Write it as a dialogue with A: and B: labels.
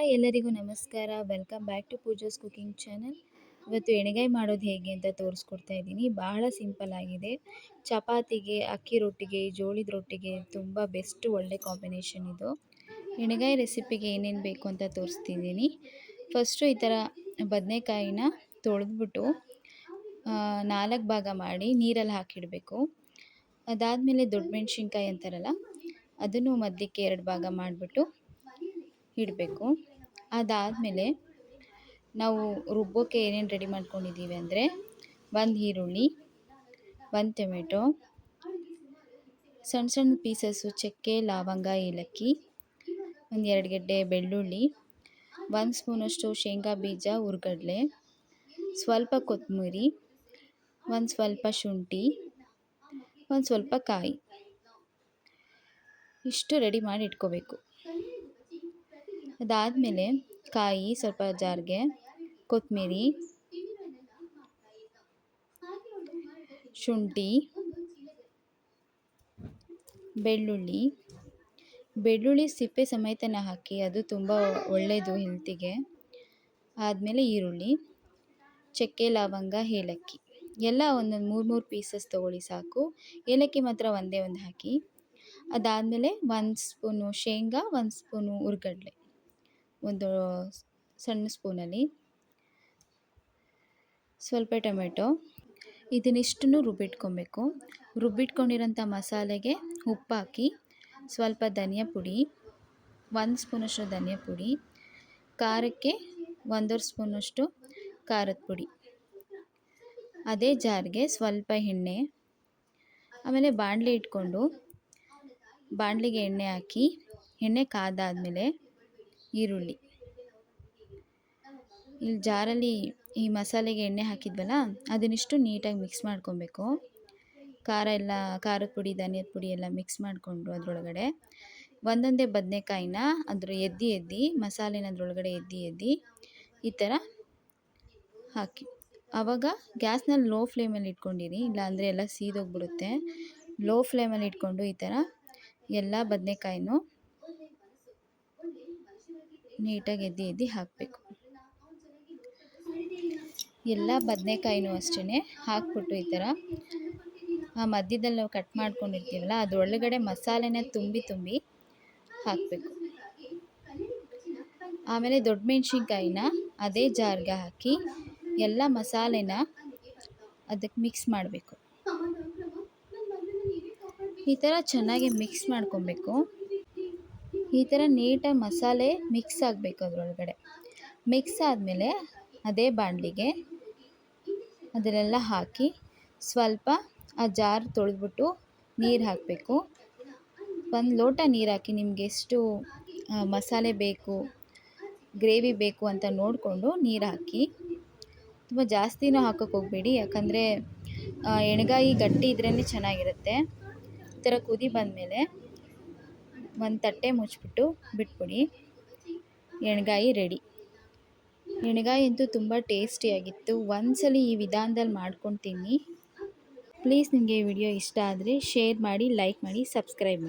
A: Hi ಎಲ್ಲರಿಗೂ ನಮಸ್ಕಾರ. Welcome back to Pooja's cooking channel ಇವತ್ತು ಎಣ್ಣೆಗಾಯಿ ಮಾಡೋದು ಹೇಗೆ ಅಂತ ತೋರಿಸ್ಕೊಡ್ತಾ ಇದ್ದೀನಿ. ಬಹಳ ಸಿಂಪಲ್ ಆಗಿದೆ. ಚಪಾತಿಗೆ, ಅಕ್ಕಿ ರೊಟ್ಟಿಗೆ, ಜೋಳದ ರೊಟ್ಟಿಗೆ ತುಂಬ ಬೆಸ್ಟ್ ಒಳ್ಳೆ ಕಾಂಬಿನೇಷನ್ ಇದು. ಎಣ್ಗಾಯಿ ರೆಸಿಪಿಗೆ ಏನೇನು ಬೇಕು ಅಂತ ತೋರಿಸ್ತಿದ್ದೀನಿ. ಫಸ್ಟು ಈ ಥರ ಬದನೆಕಾಯಿನ ತೊಳೆದ್ಬಿಟ್ಟು ನಾಲ್ಕು ಭಾಗ ಮಾಡಿ ನೀರಲ್ಲಿ ಹಾಕಿಡಬೇಕು. ಅದಾದಮೇಲೆ ದೊಡ್ಡ ಮೆಣಸಿನ್ಕಾಯಿ ಅಂತಾರಲ್ಲ, ಅದನ್ನು ಮಧ್ಯಕ್ಕೆ ಎರಡು ಭಾಗ ಮಾಡಿಬಿಟ್ಟು ಇಡಬೇಕು. ಅದಾದಮೇಲೆ ನಾವು ರುಬ್ಬೋಕ್ಕೆ ಏನೇನು ರೆಡಿ ಮಾಡ್ಕೊಂಡಿದ್ದೀವಿ ಅಂದರೆ ಒಂದು ಈರುಳ್ಳಿ, ಒಂದು ಟೊಮೆಟೊ ಸಣ್ಣ ಸಣ್ಣ ಪೀಸಸ್ಸು ಚಕ್ಕೆ, ಲವಂಗ, ಏಲಕ್ಕಿ, ಒಂದು ಎರಡು ಗೆಡ್ಡೆ ಬೆಳ್ಳುಳ್ಳಿ, ಒಂದು ಸ್ಪೂನಷ್ಟು ಶೇಂಗಾ ಬೀಜ, ಹುರ್ಗಡ್ಲೆ, ಸ್ವಲ್ಪ ಕೊತ್ತಂಬರಿ ಒಂದು ಸ್ವಲ್ಪ ಶುಂಠಿ, ಒಂದು ಸ್ವಲ್ಪ ಕಾಯಿ. ಇಷ್ಟು ರೆಡಿ ಮಾಡಿ ಇಟ್ಕೋಬೇಕು. ಅದಾದಮೇಲೆ ಕಾಯಿ ಸ್ವಲ್ಪ ಜಾರಿಗೆ ಕೊತ್ತಂಬರಿ ಶುಂಠಿ, ಬೆಳ್ಳುಳ್ಳಿ. ಬೆಳ್ಳುಳ್ಳಿ ಸಿಪ್ಪೆ ಸಮೇತನ ಹಾಕಿ ಅದು ತುಂಬ ಒಳ್ಳೆಯದು ಹೆಲ್ತಿಗೆ ಆದಮೇಲೆ ಈರುಳ್ಳಿ, ಚಕ್ಕೆ, ಲವಂಗ, ಏಲಕ್ಕಿ. ಎಲ್ಲ ಒಂದೊಂದು ಮೂರು ಮೂರು ಪೀಸಸ್ ತೊಗೊಳ್ಳಿ ಸಾಕು. ಏಲಕ್ಕಿ ಮಾತ್ರ ಒಂದೇ ಒಂದು ಹಾಕಿ. ಅದಾದಮೇಲೆ ಒಂದು ಸ್ಪೂನು ಶೇಂಗಾ, ಒಂದು ಸ್ಪೂನು ಹುರ್ಗಡ್ಲೆ ಒಂದು ಸಣ್ಣ ಸ್ಪೂನಲ್ಲಿ ಸ್ವಲ್ಪ ಟೊಮೆಟೊ. ಇದನ್ನಿಷ್ಟನ್ನು ರುಬ್ಬಿಟ್ಕೊಬೇಕು. ರುಬ್ಬಿಟ್ಕೊಂಡಿರೋಂಥ ಮಸಾಲೆಗೆ ಉಪ್ಪಾಕಿ, ಸ್ವಲ್ಪ ಧನಿಯಾ ಪುಡಿ, ಒಂದು ಸ್ಪೂನಷ್ಟು ಧನಿಯಾ ಪುಡಿ, ಖಾರಕ್ಕೆ ಒಂದೂವರೆ ಸ್ಪೂನಷ್ಟು ಖಾರದ ಪುಡಿ. ಅದೇ ಜಾರಿಗೆ ಸ್ವಲ್ಪ ಎಣ್ಣೆ, ಆಮೇಲೆ ಬಾಣಲೆ ಇಟ್ಕೊಂಡು, ಬಾಣಲಿಗೆ ಎಣ್ಣೆ ಹಾಕಿ, ಎಣ್ಣೆ ಕಾದಾದಮೇಲೆ ಈರುಳ್ಳಿ. ಇಲ್ಲಿ ಜಾರಲ್ಲಿ ಈ ಮಸಾಲೆಗೆ ಎಣ್ಣೆ ಹಾಕಿದ್ವಲ್ಲ ಅದನ್ನಿಷ್ಟು ನೀಟಾಗಿ ಮಿಕ್ಸ್ ಮಾಡ್ಕೊಬೇಕು. ಖಾರ ಎಲ್ಲ, ಖಾರದ ಪುಡಿ, ಧನಿಯದ ಪುಡಿ ಎಲ್ಲ ಮಿಕ್ಸ್ ಮಾಡಿಕೊಂಡು ಅದರೊಳಗಡೆ. ಒಂದೊಂದೇ ಬದನೆಕಾಯಿನ ಅದ್ರ ಎದ್ದಿ ಎದ್ದಿ, ಮಸಾಲೆನ ಅದರೊಳಗಡೆ ಎದ್ದಿ ಎದ್ದಿ ಈ ಥರ ಹಾಕಿ. ಆವಾಗ ಗ್ಯಾಸ್ನಲ್ಲಿ ಲೋ ಫ್ಲೇಮಲ್ಲಿ ಇಟ್ಕೊಂಡಿರಿ ಇಲ್ಲಾಂದರೆ ಎಲ್ಲ ಸೀದೋಗ್ಬಿಡುತ್ತೆ. ಲೋ ಫ್ಲೇಮಲ್ಲಿ ಇಟ್ಕೊಂಡು ಈ ಥರ ಎಲ್ಲ ಬದನೆಕಾಯಿನೂ ನೀಟಾಗಿ ಎದ್ದು ಎದ್ದು ಹಾಕಬೇಕು. ಎಲ್ಲ ಬದನೆಕಾಯಿನೂ ಅಷ್ಟೇ ಹಾಕ್ಬಿಟ್ಟು ಈ ಥರ ಆ ಮಧ್ಯದಲ್ಲಿ ನಾವು ಕಟ್ ಮಾಡ್ಕೊಂಡಿರ್ತೀವಲ್ಲ, ಅದರೊಳಗಡೆ ಮಸಾಲೆನ ತುಂಬಿ ತುಂಬಿ ಹಾಕಬೇಕು. ಆಮೇಲೆ ದೊಡ್ಡ ಮೆಣಸಿನ್ಕಾಯಿನ ಅದೇ ಜಾರ್ಗೆ ಹಾಕಿ ಎಲ್ಲ ಮಸಾಲೆನ ಅದಕ್ಕೆ ಮಿಕ್ಸ್ ಮಾಡಬೇಕು. ಈ ಥರ ಚೆನ್ನಾಗಿ ಮಿಕ್ಸ್ ಮಾಡ್ಕೊಬೇಕು. ಈ ಥರ ನೀಟಾಗಿ ಮಸಾಲೆ ಮಿಕ್ಸ್ ಆಗಬೇಕು ಅದರೊಳಗಡೆ. ಮಿಕ್ಸ್ ಆದಮೇಲೆ ಅದೇ ಬಾಣಲಿಗೆ ಅದನ್ನೆಲ್ಲ ಹಾಕಿ ಸ್ವಲ್ಪ ಆ ಜಾರ್ ತೊಳೆದ್ಬಿಟ್ಟು ನೀರು ಹಾಕಬೇಕು. ಒಂದು ಲೋಟ ನೀರು ಹಾಕಿ ನಿಮಗೆ ಎಷ್ಟು ಮಸಾಲೆ ಬೇಕು, ಗ್ರೇವಿ ಬೇಕು ಅಂತ ನೋಡಿಕೊಂಡು ನೀರು ಹಾಕಿ. ತುಂಬ ಜಾಸ್ತಿನೂ ಹಾಕೋಕ್ಕೆ ಹೋಗಬೇಡಿ, ಯಾಕಂದರೆ ಎಣ್ಗಾಯಿ ಗಟ್ಟಿ ಇದ್ರೇ ಚೆನ್ನಾಗಿರುತ್ತೆ. ಈ ಥರ ಕುದಿ ಬಂದಮೇಲೆ ಒಂದು ತಟ್ಟೆ ಮುಚ್ಚಿಬಿಟ್ಟು ಬಿಟ್ಬಿಡಿ. ಎಣ್ಗಾಯಿ ರೆಡಿ. ಎಣ್ಗಾಯಿ ಅಂತೂ ತುಂಬ ಟೇಸ್ಟಿಯಾಗಿತ್ತು ಒಂದ್ಸಲಿ ಈ ವಿಧಾನದಲ್ಲಿ ಮಾಡ್ಕೊಂಡು ತಿನ್ನಿ ಪ್ಲೀಸ್ ನಿಮಗೆ ವಿಡಿಯೋ ಇಷ್ಟ ಆದರೆ ಶೇರ್ ಮಾಡಿ, ಲೈಕ್ ಮಾಡಿ, ಸಬ್ಸ್ಕ್ರೈಬ್ ಮಾಡಿ.